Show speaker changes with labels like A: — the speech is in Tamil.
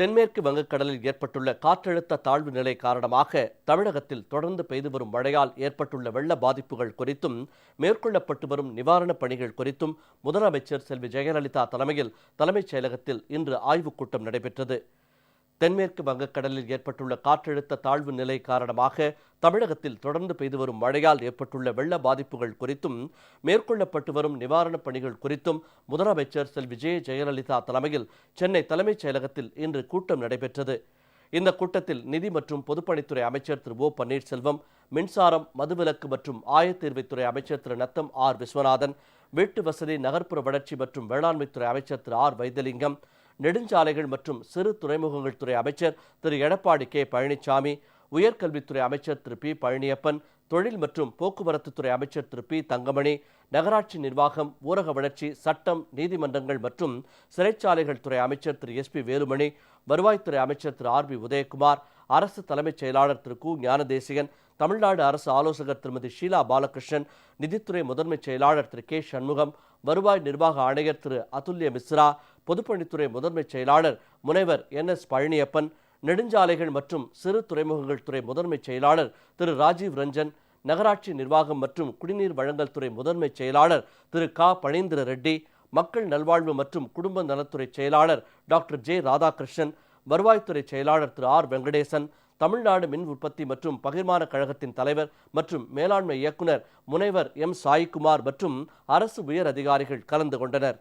A: தென்மேற்கு வங்கக்கடலில் ஏற்பட்டுள்ள காற்றழுத்த தாழ்வு நிலை காரணமாக தமிழகத்தில் தொடர்ந்து பெய்து வரும் மழையால் ஏற்பட்டுள்ள வெள்ள பாதிப்புகள் குறித்தும் மேற்கொள்ளப்பட்டு வரும் நிவாரணப் பணிகள் குறித்தும் முதலமைச்சர் செல்வி ஜெயலலிதா தலைமையில் தலைமைச் செயலகத்தில் இன்று ஆய்வுக் கூட்டம் நடைபெற்றது. தென்மேற்கு வங்கக்கடலில் ஏற்பட்டுள்ள காற்றழுத்த தாழ்வு நிலை காரணமாக தமிழகத்தில் தொடர்ந்து பெய்து வரும் மழையால் ஏற்பட்டுள்ள வெள்ள பாதிப்புகள் குறித்தும் மேற்கொள்ளப்பட்டு வரும் நிவாரணப் பணிகள் குறித்தும் முதலமைச்சர் செல்வி விஜய ஜெயலலிதா தலைமையில் சென்னை தலைமைச் செயலகத்தில் இன்று கூட்டம் நடைபெற்றது. இந்த கூட்டத்தில் நிதி மற்றும் பொதுப்பணித்துறை அமைச்சர் திரு. ஓ. பன்னீர்செல்வம் மின்சாரம் மதுவிலக்கு மற்றும் ஆயத்தீர்வைத்துறை அமைச்சர் திரு. நத்தம் ஆர். விஸ்வநாதன் வீட்டு வசதி நகர்ப்புற வளர்ச்சி மற்றும் வேளாண்மைத்துறை அமைச்சர் திரு. ஆர். வைத்திலிங்கம் நெடுஞ்சாலைகள் மற்றும் சிறு துறைமுகங்கள் துறை அமைச்சர் திரு. எடப்பாடி கே. பழனிசாமி உயர்கல்வித்துறை அமைச்சர் திரு. பி. பழனியப்பன் தொழில் மற்றும் போக்குவரத்து துறை அமைச்சர் திரு. பி. தங்கமணி நகராட்சி நிர்வாகம் ஊரக வளர்ச்சி சட்டம் நீதிமன்றங்கள் மற்றும் சிறைச்சாலைகள் துறை அமைச்சர் திரு. எஸ். பி. வேலுமணி வருவாய்த்துறை அமைச்சர் திரு. ஆர். பி. உதயகுமார் அரசு தலைமைச் செயலாளர் திரு. கு. ஞானதேசிகன் தமிழ்நாடு அரசு ஆலோசகர் திருமதி ஷீலா பாலகிருஷ்ணன் நிதித்துறை முதன்மைச் செயலாளர் திரு. கே. சண்முகம் வருவாய் நிர்வாக ஆணையர் திரு. அதுல்ய மிஸ்ரா பொதுப்பணித்துறை முதன்மைச் செயலாளர் முனைவர் என் எஸ் பழனியப்பன் நெடுஞ்சாலைகள் மற்றும் சிறு துறைமுகங்கள் துறை முதன்மைச் செயலாளர் திரு ராஜீவ் ரஞ்சன் நகராட்சி நிர்வாகம் மற்றும் குடிநீர் வழங்கல் துறை முதன்மைச் செயலாளர் திரு கா. பழீந்திர ரெட்டி மக்கள் நல்வாழ்வு மற்றும் குடும்ப நலத்துறை செயலாளர் டாக்டர் ஜே. ராதாகிருஷ்ணன் வருவாய்த்துறை செயலாளர் திரு ஆர். வெங்கடேசன் தமிழ்நாடு மின் உற்பத்தி மற்றும் பகிர்மான கழகத்தின் தலைவர் மற்றும் மேலாண்மை இயக்குனர் முனைவர் எம். சாய்குமார் மற்றும் அரசு உயர் அதிகாரிகள் கலந்து கொண்டனர்.